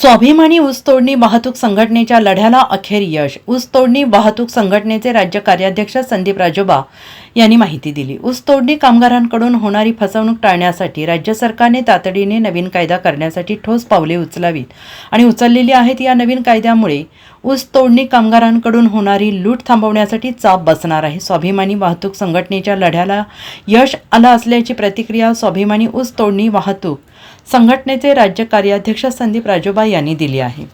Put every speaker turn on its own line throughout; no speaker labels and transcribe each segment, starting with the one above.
स्वाभिमानी ऊसतोडणी वाहतूक संघटनेच्या लढ्याला अखेर यश. ऊसतोडणी वाहतूक संघटनेचे राज्य कार्याध्यक्ष संदीप राजोबा यांनी माहिती दिली. ऊसतोडणी कामगारांकडून होणारी फसवणूक टाळण्यासाठी राज्य सरकारने तातडीने नवीन कायदा करण्यासाठी ठोस पावले उचलावीत आणि उचललेली आहेत. या नवीन कायद्यामुळे ऊस तोडणी कामगारांकडून होणारी लूट थांबवण्यासाठी चाप बसणार आहे. स्वाभिमानी वाहतूक संघटनेच्या लढ्याला यश आलं असल्याची प्रतिक्रिया स्वाभिमानी ऊसतोडणी वाहतूक संघटनेचे राज्य कार्याध्यक्ष संदीप राजोबा यांनी दिली आहे.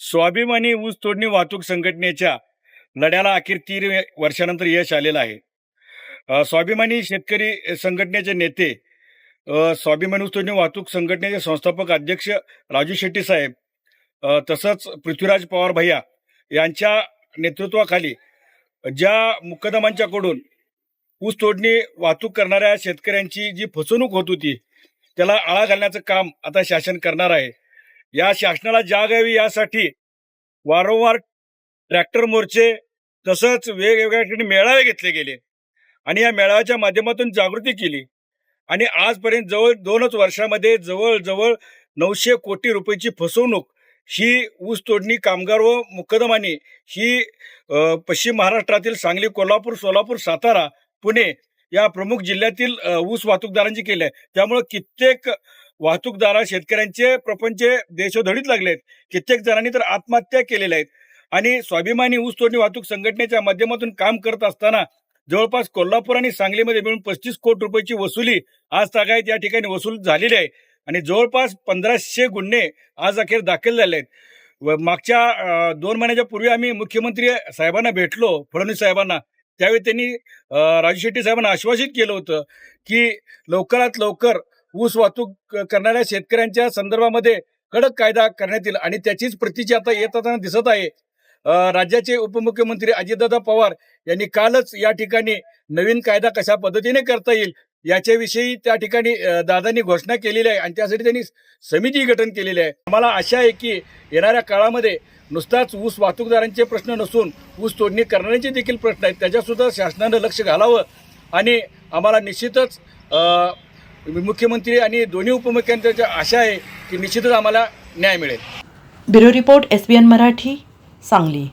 स्वाभिमानी ऊस तोडणी वाहतूक संघटनेच्या लढ्याला अखेर तीन वर्षानंतर यश आलेलं आहे. स्वाभिमानी शेतकरी संघटनेचे नेते स्वाभिमानी ऊस तोडणी वाहतूक संघटनेचे संस्थापक अध्यक्ष राजू शेट्टी साहेब तसंच पृथ्वीराज पवार भैया यांच्या नेतृत्वाखाली ज्या मुकदमांच्याकडून ऊस तोडणी वाहतूक करणाऱ्या शेतकऱ्यांची जी फसवणूक होत होती त्याला आळा घालण्याचं काम आता शासन करणार आहे. या शासनाला जाग यावी यासाठी वारंवार ट्रॅक्टर मोर्चे तसंच वेगवेगळ्या ठिकाणी मेळावे घेतले गेले. आणि या मेळाव्याच्या माध्यमातून जागृती केली. आणि आजपर्यंत जवळ दोनच वर्षामध्ये जवळजवळ नऊशे कोटी रुपयाची फसवणूक ही ऊस तोडणी कामगार व मुकदमानी ही पश्चिम महाराष्ट्रातील सांगली कोल्हापूर सोलापूर सातारा पुणे या प्रमुख जिल्ह्यातील ऊस वाहतूकदारांची केली आहे. त्यामुळं कित्येक वाहतूकदारा शेतकऱ्यांचे प्रपंच देशोधडीत लागलेत. कित्येक जणांनी तर आत्महत्या केलेल्या आहेत. आणि स्वाभिमानी ऊस तोडणी वाहतूक संघटनेच्या माध्यमातून काम करत असताना जवळपास कोल्हापूर आणि सांगलीमध्ये मिळून पस्तीस कोटी रुपयाची वसुली आज तागायत या ठिकाणी वसूल झालेली आहे. आणि जवळपास पंधराशे गुन्हे आज अखेर दाखल झाले आहेत. व मागच्या दोन महिन्याच्या पूर्वी आम्ही मुख्यमंत्री साहेबांना भेटलो फडणवीस साहेबांना. त्यावेळी त्यांनी राजू शेट्टी साहेबांना आश्वासित केलं होतं की लवकरात लवकर ऊस वाहतूक करणाऱ्या शेतकऱ्यांच्या संदर्भामध्ये कडक कायदा करण्यात येईल आणि त्याचीच प्रतीची आता येत असताना दिसत आहे. राज्याचे उपमुख्यमंत्री अजितदादा पवार यांनी कालच या ठिकाणी नवीन कायदा कशा पद्धतीने करता येईल याच्याविषयी त्या ठिकाणी दादांनी घोषणा केलेली आहे आणि त्यासाठी त्यांनी समिती गठन केलेली आहे. आम्हाला आशा आहे की येणाऱ्या काळामध्ये नुसताच ऊस वाहतूकदारांचे प्रश्न नसून ऊस तोडणी करणाऱ्यांचे देखील प्रश्न आहेत. त्याच्यासुद्धा शासनानं लक्ष घालावं आणि आम्हाला निश्चितच मुख्यमंत्री आणि दोन्ही उपमुख्यमंत्र्यांच्या आशा आहे की निश्चितच आम्हाला न्याय मिळेल.
Bureau report S B N Marathi Sangli.